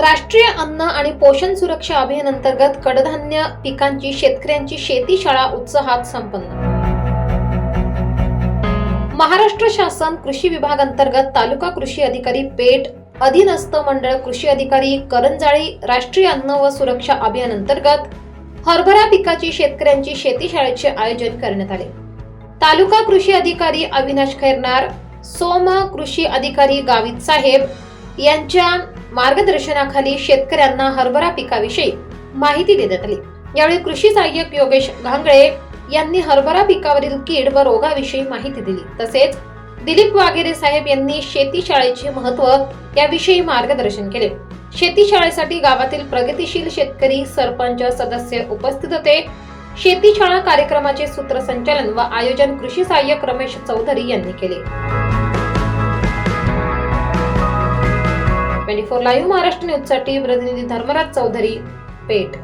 राष्ट्रीय अन्न आणि पोषण सुरक्षा अभियान अंतर्गत कडधान्य पिकांची शेतकऱ्यांची शेती शाळा उत्साहात संपन्न. महाराष्ट्र शासन कृषी विभाग अंतर्गत तालुका कृषी अधिकारी पेठ अधीनस्थ मंडळ कृषी अधिकारी करंजाळी राष्ट्रीय अन्न व सुरक्षा अभियान अंतर्गत हरभरा पिकाची शेतकऱ्यांची शेती शाळेचे आयोजन करण्यात आले. तालुका कृषी अधिकारी अविनाश खैरनार सोम कृषी अधिकारी गावित साहेब यांच्या मार्गदर्शनाखाली शेतकऱ्यांना हरभरा पिकाविषयी माहिती देण्यात आली. यावेळी कृषी सहाय्यक योगेश घांगळे यांनी हरभरा पिकावरील कीड व रोगाविषयी माहिती दिली. तसेच दिलीप वाघेरे साहेब यांनी शेती शाळेचे महत्त्व याविषयी मार्गदर्शन केले. शेती शाळेसाठी गावातील प्रगतीशील शेतकरी सरपंच सदस्य उपस्थित होते. शेती शाळा कार्यक्रमाचे सूत्रसंचालन व आयोजन कृषी सहाय्यक रमेश चौधरी यांनी केले. ट्वेंटी फोर लाईव्ह महाराष्ट्र न्यूजसाठी प्रतिनिधी धर्मराज चौधरी पेठ.